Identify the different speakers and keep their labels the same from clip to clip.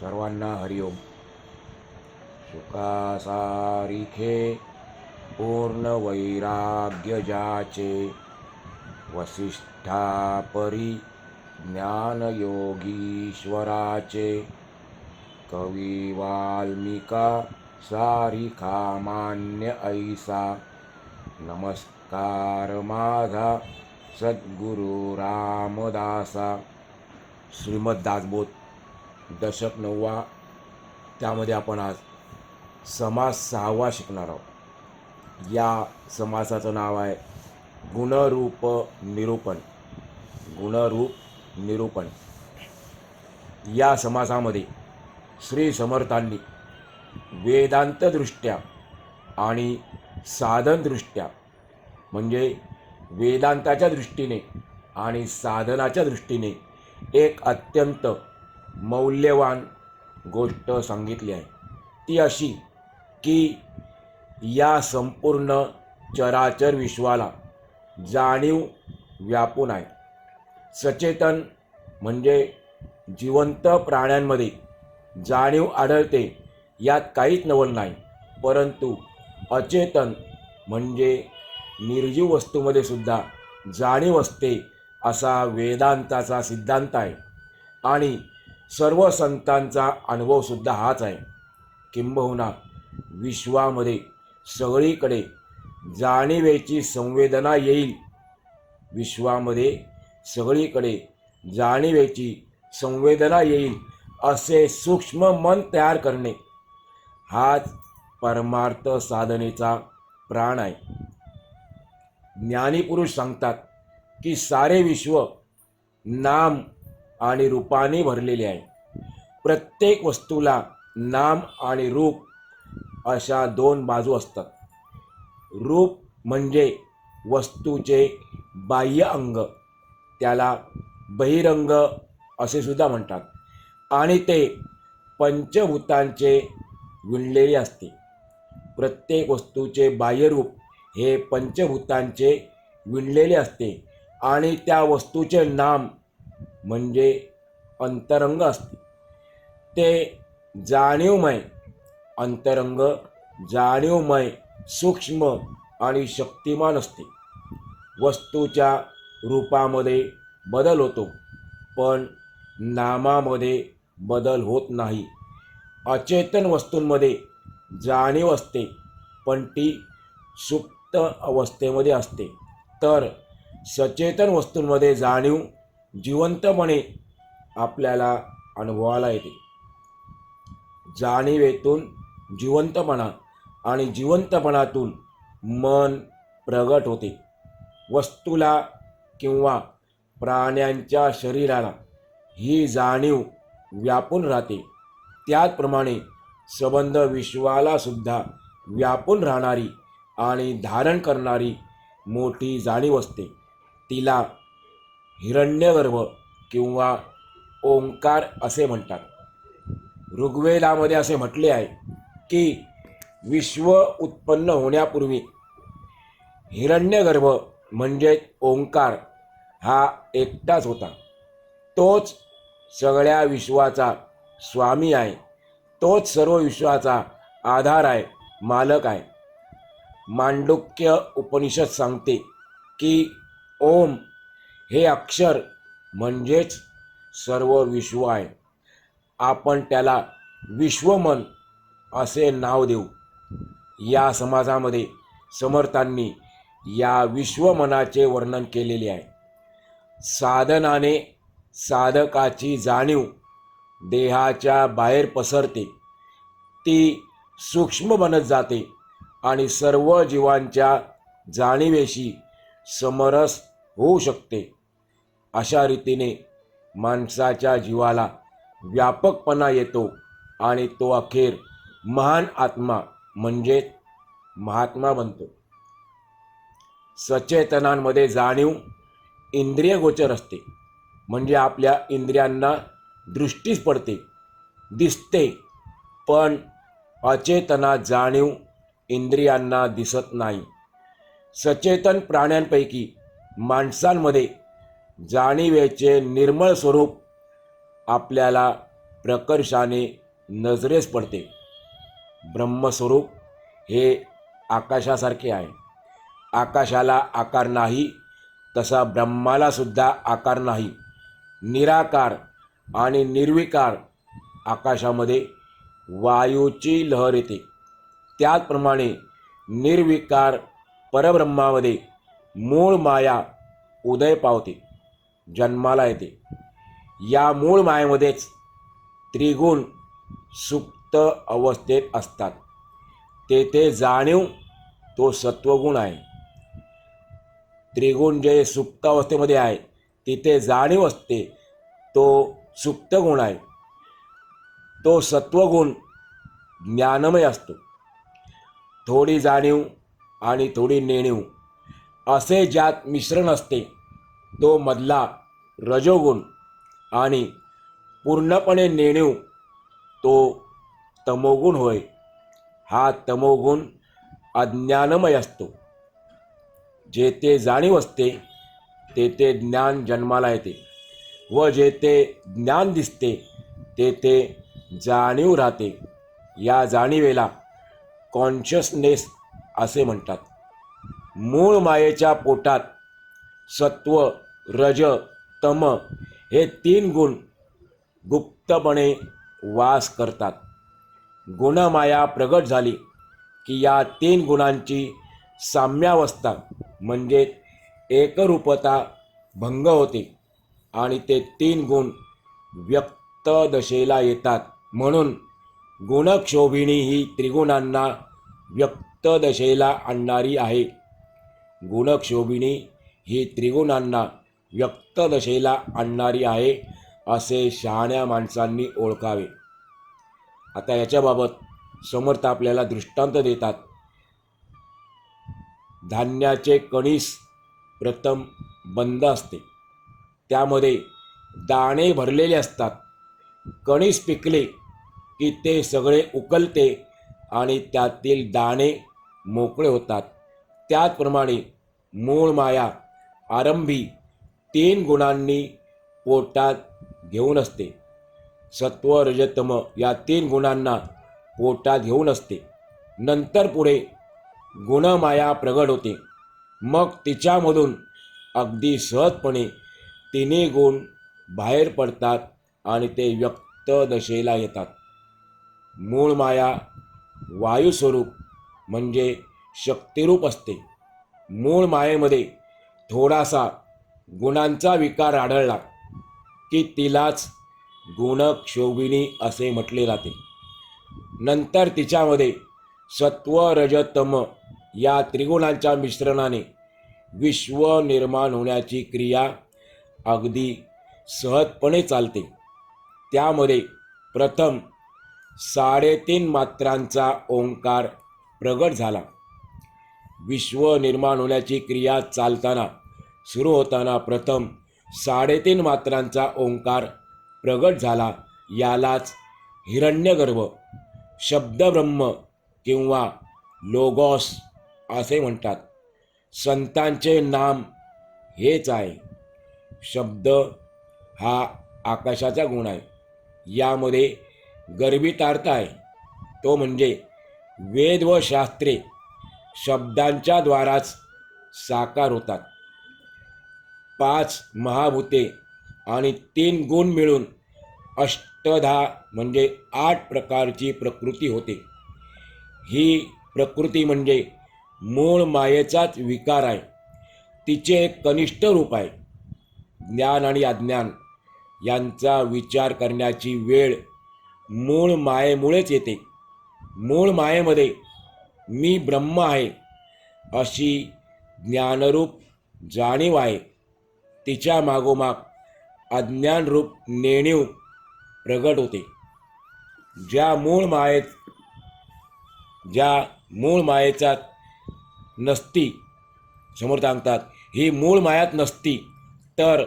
Speaker 1: सर्वांना हरिओम सुखासारिखे पूर्ण वैराग्य जाचे वसिष्ठापरी ज्ञानयोगीश्वराचे कवी वाल्मिका सारिखा मान्य ऐसा. नमस्कार माझा सद्गुरु रामदासा. श्रीमद दासबोध. दशक नववा त्यामध्ये आपण आज समास सहावा शिकणार आहोत. या समासाचं नाव आहे गुणरूप निरूपण. गुणरूप निरूपण. या समासामध्ये श्री समर्थांनी वेदांतदृष्ट्या आणि साधनदृष्ट्या म्हणजे वेदांताच्या दृष्टीने आणि साधनाच्या दृष्टीने एक अत्यंत मौल्यवान गोष्ट सांगितली आहे. ती अशी की या संपूर्ण चराचर विश्वाला जाणीव व्यापून आहे. सचेतन म्हणजे जिवंत प्राण्यांमध्ये जाणीव आढळते यात काहीच नवल नाही. परंतु अचेतन म्हणजे निर्जीव वस्तूमध्ये सुद्धा जाणीव असते असा वेदांताचा सिद्धांत आहे. आणि सर्व संतांचा अनुभवसुद्धा हाच आहे. किंबहुना विश्वामध्ये सगळीकडे जाणीवेची संवेदना येईल. विश्वामध्ये सगळीकडे जाणीवेची संवेदना येईल असे सूक्ष्म मन तयार करणे हाच परमार्थ साधनेचा प्राण आहे. ज्ञानीपुरुष सांगतात की सारे विश्व नाम आणि रूपाने भरलेले आहे. प्रत्येक वस्तूला नाम आणि रूप अशा दोन बाजू असतात. रूप म्हणजे वस्तूचे बाह्य अंग त्याला बहिरंग असे सुद्धा म्हणतात. आणि ते पंचभूतांचे विणलेले असते. प्रत्येक वस्तूचे बाह्यरूप हे पंचभूतांचे विणलेले असते आणि त्या वस्तूचे नाम म्हणजे अंतरंग असते. ते जाणीवमय अंतरंग जाणीवमय सूक्ष्म आणि शक्तिमान असते. वस्तूच्या रूपामध्ये बदल होतो पण नामामध्ये बदल होत नाही. अचेतन वस्तूंमध्ये जाणीव असते पण ती सुप्त अवस्थेमध्ये असते. तर सचेतन वस्तूंमध्ये जाणीव जिवंतपणे आपल्याला अनुभवाला येते. जाणीवेतून जिवंतपणा आणि जिवंतपणातून मन प्रगट होते. वस्तूला किंवा प्राण्यांच्या शरीराला ही जाणीव व्यापून राहते. त्याचप्रमाणे संबंध विश्वाला सुद्धा व्यापून राहणारी आणि धारण करणारी मोठी जाणीव असते. तिला हिरण्यगर्भ किंवा ओंकार असे म्हणतात. ऋग्वेदामध्ये असे म्हटले आहे की विश्व उत्पन्न होण्यापूर्वी हिरण्यगर्भ म्हणजे ओंकार हा एकटाच होता. तोच सगळ्या विश्वाचा स्वामी आहे. तोच सर्व विश्वाचा आधार आहे मालक आहे. मांडुक्य उपनिषद सांगते की ओम हे अक्षर म्हणजेच सर्व विश्व आहे. आपण त्याला विश्वमन असे नाव देऊ. या समाजामध्ये समर्थांनी या विश्वमनाचे वर्णन केलेले आहे. साधनाने साधकाची जाणीव देहाच्या बाहेर पसरते. ती सूक्ष्म बनत जाते आणि सर्व जीवांच्या जाणीवेशी समरस होऊ शकते. अशा रीतीने माणसाच्या जीवाला व्यापकपणा येतो आणि तो अखेर महान आत्मा म्हणजे महात्मा बनतो. सचेतनांमध्ये जाणीव इंद्रियगोचर असते. म्हणजे आपल्या इंद्रियांना दृष्टीच पडते दिसते पण अचेतना जाणीव इंद्रियांना दिसत नाही. सचेतन प्राण्यांपैकी माणसांमध्ये जाणीवेचे निर्मळ स्वरूप आपल्याला प्रकर्षाने नजरेस पडते. ब्रह्मस्वरूप हे आकाशासारखे आहे. आकाशाला आकार नाही तसा ब्रह्माला सुद्धा आकार नाही. निराकार आणि निर्विकार आकाशामध्ये वायूची लहर येते. त्याचप्रमाणे निर्विकार परब्रह्मामध्ये मूळ माया उदय पावते. जन्माला येते. या मूळ मायेमध्येच त्रिगुण सुप्त अवस्थेत असतात. तेथे जाणीव तो सत्वगुण आहे. त्रिगुण जे सुप्त अवस्थेमध्ये आहे तिथे जाणीव असते तो सुप्त गुण आहे. तो सत्वगुण ज्ञानमय असतो. थोडी जाणीव आणि थोडी नेणीव असे ज्यात मिश्रण असते. तो मधला रजोगुण आणि पूर्णपणे नेणीव तो तमोगुण होय. हा तमोगुण अज्ञानमय असतो. जेथे जाणीव असते तेथे ज्ञान जन्माला येते व जेथे ज्ञान दिसते तेथे जाणीव राहते. या जाणीवेला कॉन्शियसनेस असे म्हणतात. मूळ मायेच्या पोटात सत्व रज तम हे तीन गुण गुप्तपणे वास करतात. गुणमाया प्रगट झाली की या तीन गुणांची साम्यावस्था म्हणजे एकरूपता भंग होते आणि ते तीन गुण व्यक्त दशेला येतात. म्हणून गुणक्षोभिणी ही त्रिगुणांना व्यक्त दशेला आणणारी आहे. गुणक्षोभिणी ही त्रिगुणांना व्यक्त दशेला आणणारी आहे असे शहाण्या माणसांनी ओळखावे. आता याच्याबाबत समर्थ आपल्याला दृष्टांत देतात. धान्याचे कणीस प्रथम बंद असते. त्यामध्ये दाणे भरलेले असतात. कणीस पिकले की ते सगळे उकलते आणि त्यातील दाणे मोकळे होतात. त्याचप्रमाणे मूळ माया आरंभी तीन गुणांनी पोटात घेऊन असते. सत्व रजतम या तीन गुणांना पोटात घेऊन असते. नंतर पुढे गुणमाया प्रगट होते. मग तिच्यामधून अगदी सहजपणे तिन्ही गुण बाहेर पडतात आणि ते व्यक्त दशेला येतात. मूळ माया वायुस्वरूप म्हणजे शक्तिरूप असते. मूळ मायेमध्ये थोडासा गुणांचा विकार आढळला की तिलाच गुणक्षोभिणी असे म्हटले जाते. नंतर तिच्यामध्ये सत्व रजतम या त्रिगुणांच्या मिश्रणाने विश्व निर्माण होण्याची क्रिया अगदी सहजपणे चालते. त्यामध्ये प्रथम साडेतीन मात्रांचा ओंकार प्रगट झाला. विश्व निर्माण होण्याची क्रिया चालताना सुरू होताना प्रथम साडेतीन मात्रांचा ओंकार प्रगट झाला. यालाच हिरण्यगर्भ शब्दब्रह्म किंवा लोगॉस असे म्हणतात. संतांचे नाम हेच आहे. शब्द हा आकाशाचा गुण आहे. यामध्ये गर्भितार्थ आहे. तो म्हणजे वेद व शास्त्रे शब्दांच्या द्वाराच साकार होतात. पाच महाभूते आणि तीन गुण मिळून अष्टधा म्हणजे आठ प्रकारची प्रकृती होते. ही प्रकृती म्हणजे मूळ मायेचाच विकार आहे. तिचे एक कनिष्ठ रूप आहे. ज्ञान आणि अज्ञान यांचा विचार करण्याची वेळ मूळ मायेमुळेच येते. मूळ मायेमध्ये मी ब्रह्म आहे अशी ज्ञानरूप जाणीव आहे. तिच्या मागोमाग अज्ञानरूप नेणीव प्रगट होते. ज्या मूळ मायेत ज्या मूळ मायेचा नसती समोर सांगतात ही मूळ मायात नसती तर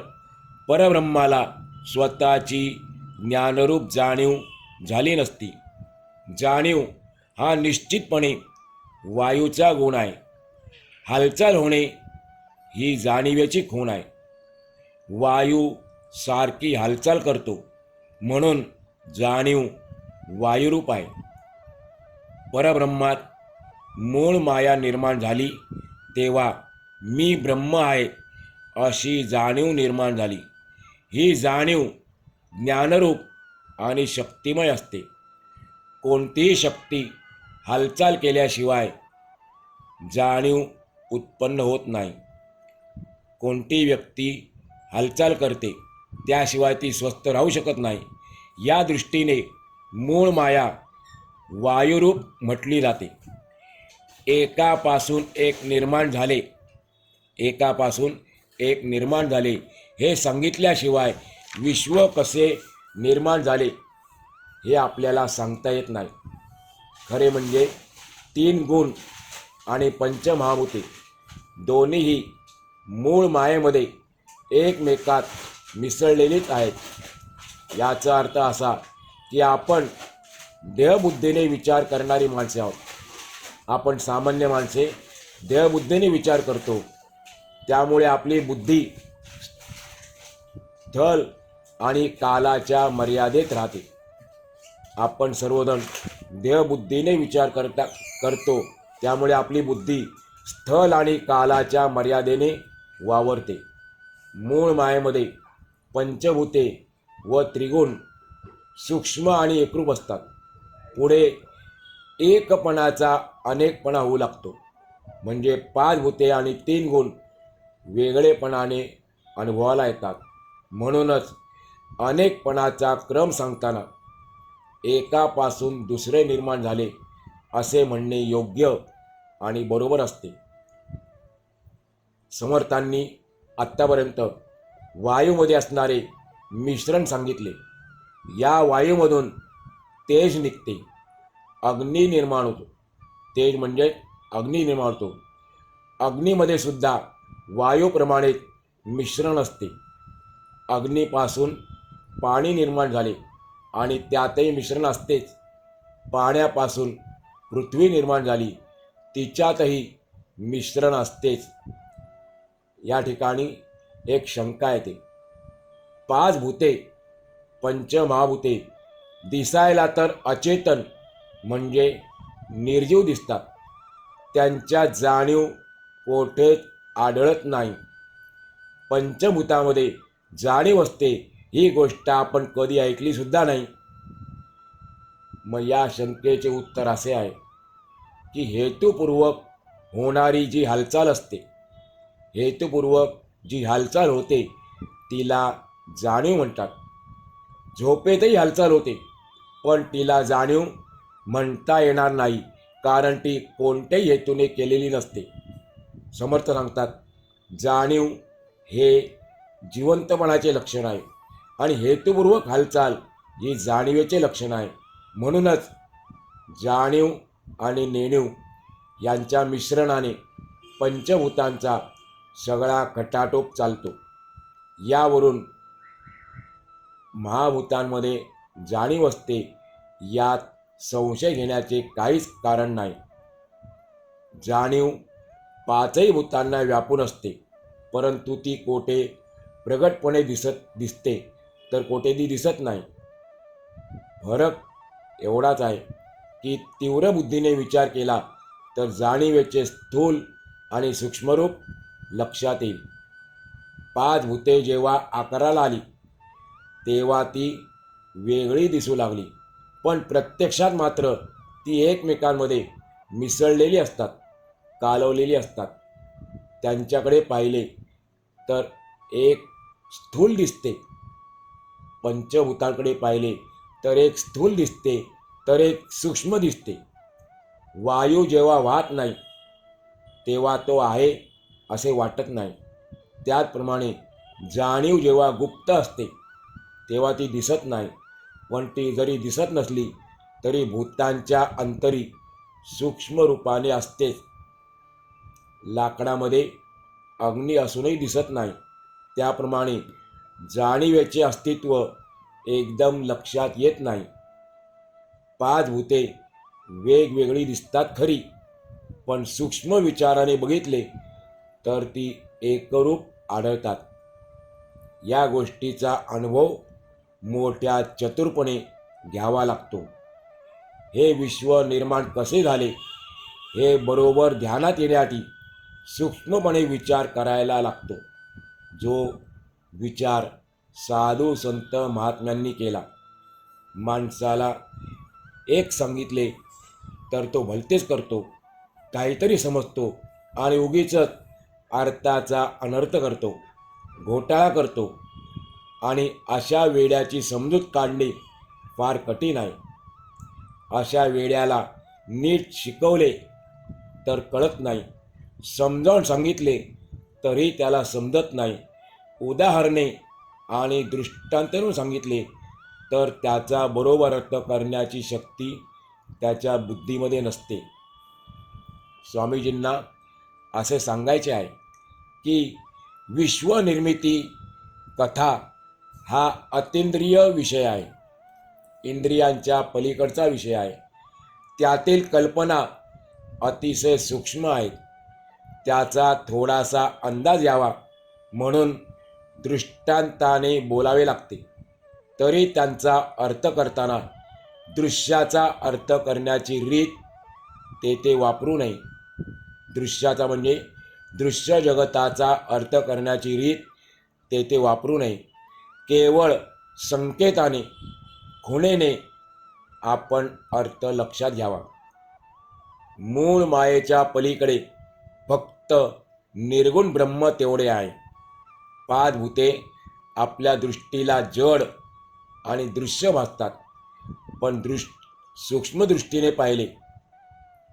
Speaker 1: परब्रह्माला स्वतःची ज्ञानरूप जाणीव झाली नसती. जाणीव हा निश्चितपणे वायूचा गुण आहे. हालचाल होणे ही जाणीवेची खूण आहे. वायू सारखी हालचाल करतो म्हणून जाणीव वायुरूप आहे. परब्रह्मात मूळ माया निर्माण झाली तेव्हा मी ब्रह्म आहे अशी जाणीव निर्माण झाली. ही जाणीव ज्ञानरूप आणि शक्तिमय असते. कोणतीही शक्ती हालचाल केल्याशिवाय जाणीव उत्पन्न होत नाही. कोणती व्यक्ती हालचाल करते त्याशिवाय ती स्वस्थ राहू शकत नाही. या दृष्टीने मूळ माया वायुरूप म्हटली जाते. एकापासून एक निर्माण झाले. एकापासून एक निर्माण झाले. हे सांगितल्याशिवाय विश्व कसे निर्माण झाले हे आपल्याला सांगता येत नाही. खरे म्हणजे तीन गुण आणि पंचमहाभूते. दोन्हीही मूळ मायेमध्ये एकमेकात मिसळलेलीच आहेत. याचा अर्थ असा की आपण देहबुद्धीने विचार करणारी माणसे आहोत. आपण सामान्य माणसे देहबुद्धीने विचार करतो. त्यामुळे आपली बुद्धी स्थल आणि कालाच्या मर्यादेत राहते. आपण सर्वजण देहबुद्धीने विचार करता करतो. त्यामुळे आपली बुद्धी स्थल आणि कालाच्या मर्यादेने वावरते. मूळ मायेमध्ये पंचभूते व त्रिगुण सूक्ष्म आणि एकरूप असतात. पुढे एकपणाचा अनेकपणा होऊ लागतो. म्हणजे पाच भूते आणि तीन गुण वेगळेपणाने अनुभवाला येतात. म्हणूनच अनेकपणाचा क्रम सांगताना एकापासून दुसरे निर्माण झाले असे म्हणणे योग्य आणि बरोबर असते. समर्थांनी आत्तापर्यंत वायूमध्ये असणारे मिश्रण सांगितले. या वायूमधून तेज निघते अग्नी निर्माण होतो. तेज म्हणजे अग्नी निर्माण होतो. अग्नीमध्ये सुद्धा वायूप्रमाणे मिश्रण असते. अग्नीपासून पाणी निर्माण झाले. आणि त्यातही मिश्रण असतेच. पाण्यापासून पृथ्वी निर्माण झाली. तिच्यातही मिश्रण असतेच. या ठिकाणी एक शंका येते. पाच भूते पंचमहाभूते दिसायला तर अचेतन म्हणजे निर्जीव दिसतात. त्यांच्या जाणीव कोठेच आढळत नाही. पंचभूतामध्ये जाणीव असते ही गोष्ट आपण कधी ऐकली सुद्धा नाही. मग या शंकेचे उत्तर असे आहे की हेतुपूर्वक होणारी जी हालचाल असते हेतुपूर्वक जी हालचाल होते तिला जाणीव म्हणतात. झोपेतही हालचाल होते पण तिला जाणीव म्हणता येणार नाही कारण ती कोणत्याही हेतूने केलेली नसते. समर्थ सांगतात जाणीव हे जिवंतपणाचे लक्षण आहे. आणि हेतुपूर्वक हालचाल ही जाणीवेचे लक्षण आहे. म्हणूनच जाणीव आणि नेणीव यांच्या मिश्रणाने पंचभूतांचा सगळा खटाटोप चालतो. यावरून महाभूतांमध्ये जाणीव असते यात संशय घेण्याचे काहीच कारण नाही. जाणीव पाचही भूतांना व्यापून असते परंतु ती कोठे प्रगटपणे दिसत दिसते. तर कोठे ती दिसत नाही. फरक एवढाच आहे की तीव्र बुद्धीने विचार केला तर जाणीवेचे स्थूल आणि सूक्ष्मरूप लक्षात येईल. पाच भूते जेव्हा आकाराला आली तेव्हा ती वेगळी दिसू लागली. पण प्रत्यक्षात मात्र ती एकमेकांमध्ये मिसळलेली असतात कालवलेली असतात. त्यांच्याकडे पाहिले तर एक स्थूल दिसते. पंचभूतांकडे पाहिले तर एक स्थूल दिसते तर एक सूक्ष्म दिसते. वायू जेव्हा वाहत नाही तेव्हा तो आहे असे वाटत नाही. त्याचप्रमाणे जाणीव जेव्हा गुप्त असते तेव्हा ती दिसत नाही. पण ती जरी दिसत नसली तरी भूतांच्या अंतरी सूक्ष्म रूपाने असतेच लाकडामध्ये अग्नी असूनही दिसत नाही. त्याप्रमाणे जाणीवेचे अस्तित्व एकदम लक्षात येत नाही. पाच भूते वेगवेगळी दिसतात खरी पण सूक्ष्म विचाराने बघितले तर ती एकरूप आढळतात. या गोष्टीचा अनुभव मोठ्या चतुरपणे घ्यावा लागतो. हे विश्व निर्माण कसे झाले हे बरोबर ध्यानात येण्यासाठी सूक्ष्मपणे विचार करायला लागतो. जो विचार साधू संत महात्म्यांनी केला. माणसाला एक सांगितले तर तो भलतेच करतो काहीतरी समजतो आणि उगीच अर्थाचा अनर्थ करतो घोटाळा करतो आणि अशा वेड्याची समजूत काढणे फार कठीण आहे. अशा वेड्याला नीट शिकवले तर कळत नाही समजावून सांगितले तरी त्याला समजत नाही. उदाहरणे आणि दृष्टांतरून सांगितले तर त्याचा बरोबर अर्थ करण्याची शक्ती त्याच्या बुद्धीमध्ये नसते. स्वामीजींना असे सांगायचे आहे की विश्वनिर्मिती कथा हा अतिंद्रिय विषय आहे. इंद्रियांच्या पलीकडचा विषय आहे. त्यातील कल्पना अतिशय सूक्ष्म आहेत. त्याचा थोडासा अंदाज यावा म्हणून दृष्टांताने बोलावे लागते. तरी त्यांचा अर्थ करताना दृश्याचा अर्थ करण्याची रीत ते ते वापरू नये. दृश्याचा म्हणजे दृश्य जगताचा अर्थ करण्याची रीत ते ते वापरू नये. केवळ संकेताने खुणेने आपण अर्थ लक्षात घ्यावा. मूळ मायेच्या पलीकडे फक्त निर्गुण ब्रह्म तेवढे आहे. पाच आपल्या दृष्टीला जड आणि दृश्य भासतात. पण दृष् सूक्ष्मदृष्टीने पाहिले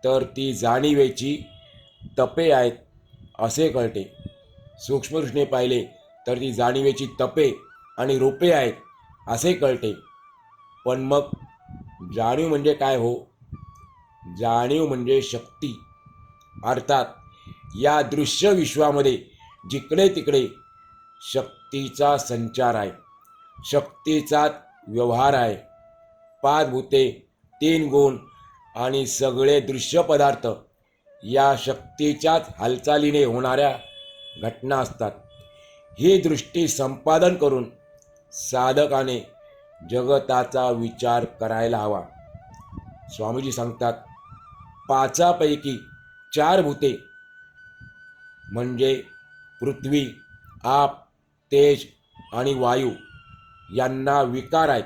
Speaker 1: तर ती जाणीवेची तपे आहेत असे कळते. सूक्ष्मदृष्टीने पाहिले तर ती जाणीवेची तपे आणि रोपे आहेत असे कळते. पण मग जाणीव म्हणजे काय हो? जाणीव म्हणजे शक्ती. अर्थात या दृश्य विश्वामध्ये जिकडे तिकडे शक्तीचा संचार आहे. शक्तीचा व्यवहार आहे. पाच भूते तीन गुण आणि सगळे दृश्य पदार्थ या शक्तीच्याच हालचालीने होणाऱ्या घटना असतात. ही दृष्टी संपादन करून साधकाने जगताचा विचार करायला हवा. स्वामीजी सांगतात पाचापैकी चार भूते म्हणजे पृथ्वी आप तेज आणि वायू यांना विकार आहेत.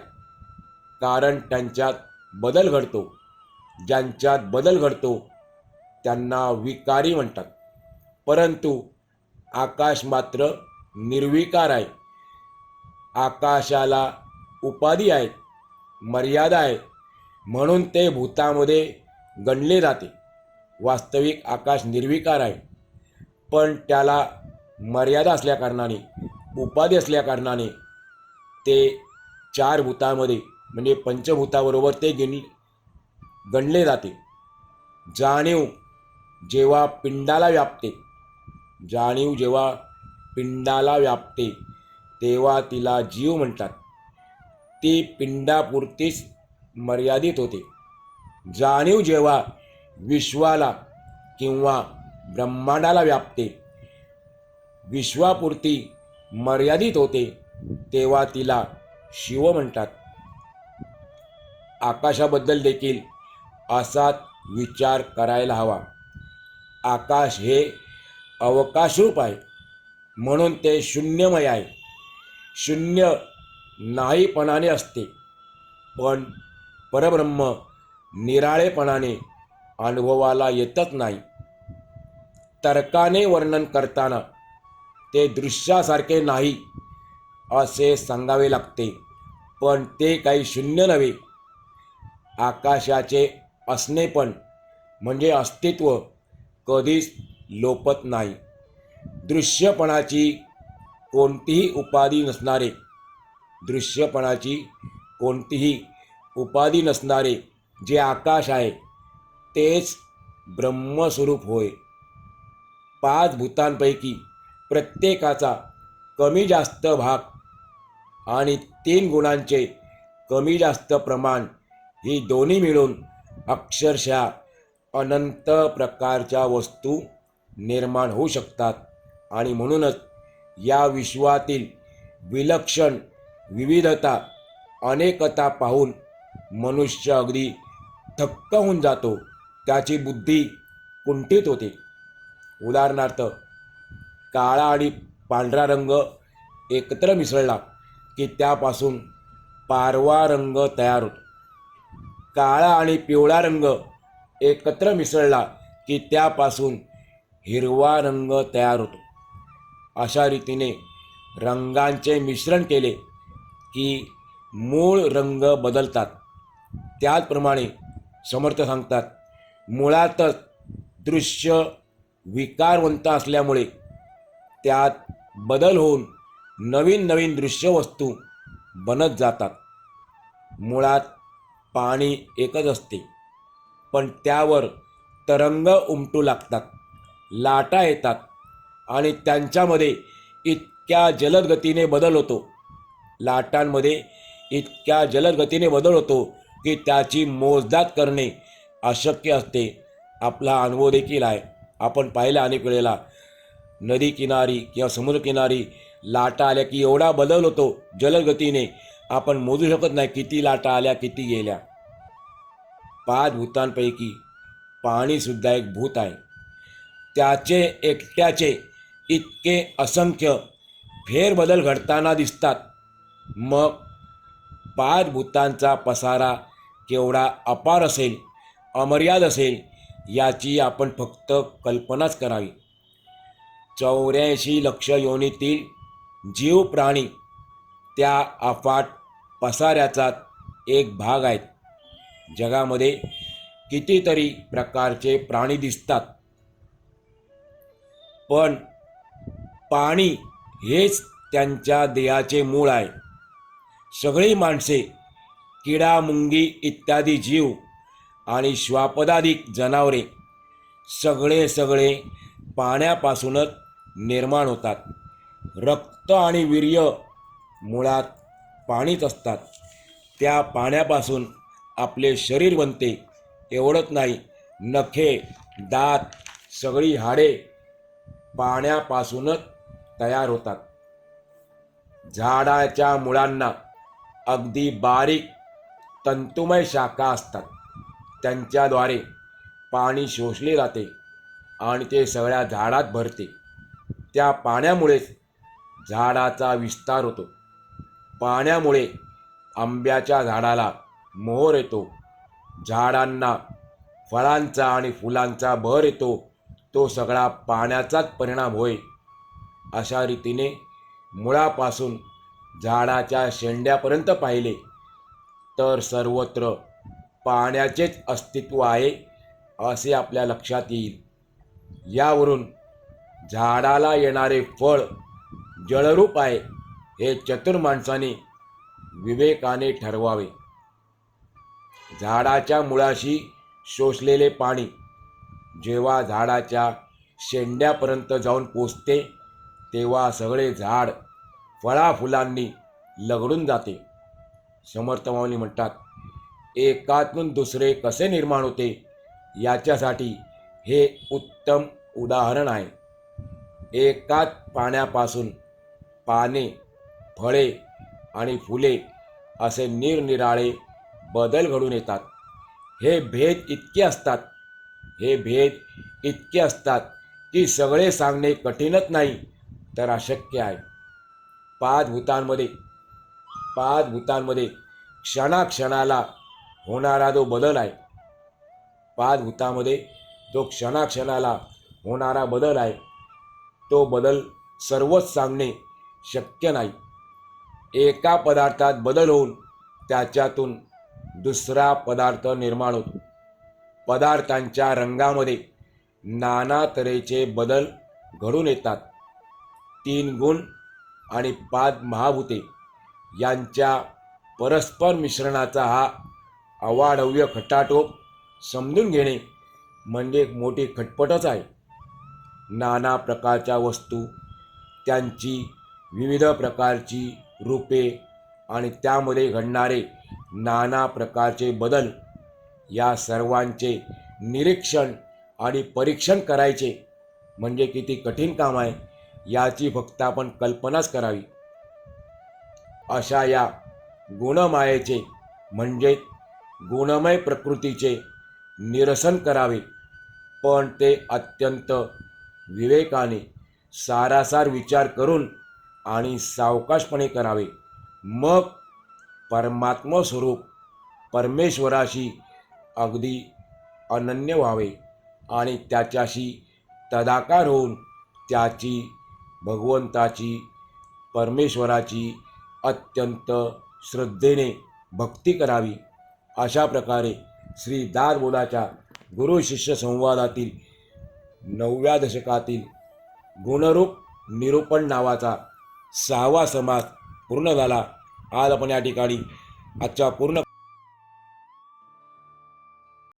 Speaker 1: कारण त्यांच्यात बदल घडतो. ज्यांच्यात बदल घडतो त्यांना विकारी म्हणतात. परंतु आकाश मात्र निर्विकार आहे. आकाशाला उपाधी आहे मर्यादा आहे. म्हणून ते भूतामध्ये गणले जाते. वास्तविक आकाश निर्विकार आहे. पण त्याला मर्यादा असल्याकारणाने उपाधी असल्याकारणाने ते चार भूतामध्ये म्हणजे पंचभूताबरोबर ते गिण गणले जाते. जाणीव जेव्हा पिंडाला व्यापते जाणीव जेव्हा पिंडाला व्यापते तेव्हा तिला जीव म्हणतात. ती पिंडापुरतीच मर्यादित होते. जाणीव जेव्हा विश्वाला किंवा ब्रह्मांडाला व्यापते विश्वापुरती मर्यादित होते तेव्हा तिला शिव म्हणतात. आकाशाबद्दल देखील असाच विचार करायला हवा. आकाश हे अवकाशरूप आहे म्हणून ते शून्यमय आहे. शून्य नाहीपणाने असते पण परब्रह्म निराळेपणाने अनुभवाला येतच नाही. तर्काने वर्णन करताना ते दृश्यासारखे नाही असे सांगावे लागते. पण ते काही शून्य नव्हे. आकाशाचे असणे पण म्हणजे अस्तित्व कधीच लोपत नाही. दृश्यपणाची कोणतीही उपाधी नसणारे. दृश्यपणाची कोणतीही उपाधी नसणारे जे आकाश आहे तेच ब्रह्मस्वरूप होय. पाच भूतांपैकी प्रत्येकाचा कमी जास्त भाग आणि तीन गुणांचे कमी जास्त प्रमाण ही दोन्ही मिळून अक्षरशः अनंत प्रकारच्या वस्तू निर्माण होऊ शकतात. आणि म्हणूनच या विश्वातील विलक्षण विविधता अनेकता पाहून मनुष्य अगदी थक्क होऊन जातो त्याची बुद्धी कुंठित होते. उदाहरणार्थ काळा आणि पांढरा रंग एकत्र मिसळला की त्यापासून पारवा रंग तयार होतो. काळा आणि पिवळा रंग एकत्र मिसळला की त्यापासून हिरवा रंग तयार होतो. अशा रीतीने रंगांचे मिश्रण केले की मूळ रंग बदलतात. त्याचप्रमाणे समर्थ सांगतात मुळातच दृश्य विकारवंत असल्यामुळे त्यात बदल होऊन नवीन नवीन दृश्यवस्तू बनत जातात. मुळात पाणी एकच असते पण त्यावर तरंग उमटू लागतात लाटा येतात आणि त्यांच्यामध्ये इतक्या जलद गतीने बदल होतो. लाटांमध्ये इतक्या जलद गतीने बदल होतो की त्याची मोजदाद करणे अशक्य असते. आपला अनुभव देखील आहे. आपण पाहिला अनेक वेळेला नदी किनारी किंवा समुद्रकिनारी लाटा आल्या की एवढा बदल होतो जलदगतीने आपण मोजू शकत नाही किती लाटा आल्या किती गेल्या. पाच भूतांपैकी पाणीसुद्धा एक भूत आहे. त्याचे एकट्याचे इतके असंख्य फेरबदल घडताना दिसतात. मग पाच भूतांचा पसारा केवढा अपार असेल अमर्याद असेल याची आपण फक्त कल्पनाच करावी. चौऱ्याऐंशी लक्ष योनीतील जीव प्राणी त्या अफाट पसाऱ्याचा एक भाग आहेत. जगामध्ये कितीतरी प्रकारचे प्राणी दिसतात. पण पाणी हेच त्यांच्या देहाचे मूळ आहे. सगळी माणसे किडा मुंगी इत्यादी जीव आणि श्वापदाधिक जनावरे सगळे सगळे पाण्यापासूनच निर्माण होतात. रक्त आणि वीर्य मुळात पाणीच असतात. त्या पाण्यापासून आपले शरीर बनते. एवढंच नाही नखे दात सगळी हाडे पाण्यापासूनच तयार होतात. झाडाच्या मुळांना अगदी बारीक तंतुमय शाखा असतात. त्यांच्याद्वारे पाणी शोषले जाते आणि ते सगळ्या झाडात भरते. त्या पाण्यामुळेच झाडाचा विस्तार होतो. पाण्यामुळे आंब्याच्या झाडाला मोहर येतो. झाडांना फळांचा आणि फुलांचा बहर येतो. तो सगळा पाण्याचाच परिणाम होय अशा रीतीने मुळापासून झाडाच्या शेंड्यापर्यंत पाहिले तर सर्वत्र पाण्याचेच अस्तित्व आहे असे आपल्या लक्षात येईल. यावरून झाडाला येणारे फळ जळरूप आहे हे चतुर माणसाने विवेकाने ठरवावे. झाडाच्या मुळाशी शोषलेले पाणी जेव्हा झाडाच्या शेंड्यापर्यंत जाऊन पोचते तेव्हा सगळे झाड फळाफुलांनी लगडून जाते. समर्थ माऊली म्हणतात एकातून दुसरे कसे निर्माण होते? याच्यासाठी हे उत्तम उदाहरण आहे. एकाच पाण्यापासून पाने फळे आणि फुले असे निरनिराळे बदल घडून येतात. हे भेद इतके असतात हे भेद इतके असतात की सगळे सांगणे कठीणच नाही तर अशक्य आहे. पाच भूतांमध्ये पाच भूतांमध्ये क्षणाक्षणाला होणारा जो बदल आहे पाच भूतामध्ये तो क्षणाक्षणाला होणारा बदल आहे. तो बदल सर्वच सांगणे शक्य नाही. एका पदार्थात बदल होऊन त्याच्यातून दुसरा पदार्थ निर्माण होतो. पदार्थांच्या रंगामध्ये नाना तऱ्हेचे बदल घडून येतात. तीन गुण आणि पाच महाभूते यांच्या परस्पर मिश्रणाचा हा अवाढव्य खटाटोप समजून घेणे म्हणजे एक मोठी खटपटच आहे. नाना प्रकारच्या वस्तू त्यांची विविध प्रकारची रूपे आणि त्यामध्ये घडणारे नाना प्रकारचे बदल या सर्वांचे निरीक्षण आणि परीक्षण करायचे म्हणजे किती कठीण काम आहे याची फक्त आपण कल्पनाच करावी. अशा या गुणमायेचे म्हणजे गुणमय प्रकृतीचे निरसन करावे. पण ते अत्यंत विवेकाने सारासार विचार करून आणि सावकाशपणे करावे. मग परमात्मा स्वरूप परमेश्वराशी अगदी अनन्य व्हावे आणि त्याच्याशी तदाकार होऊन त्याची भगवंताची परमेश्वराची अत्यंत श्रद्धेने भक्ती करावी. अशा प्रकारे श्री दारबोलाच्या गुरु शिष्य संवादातील नवव्या दशकातील गुणरूप निरूपण नावाचा सहावा समास पूर्ण झाला. आज आपण या ठिकाणी आजच्या पूर्ण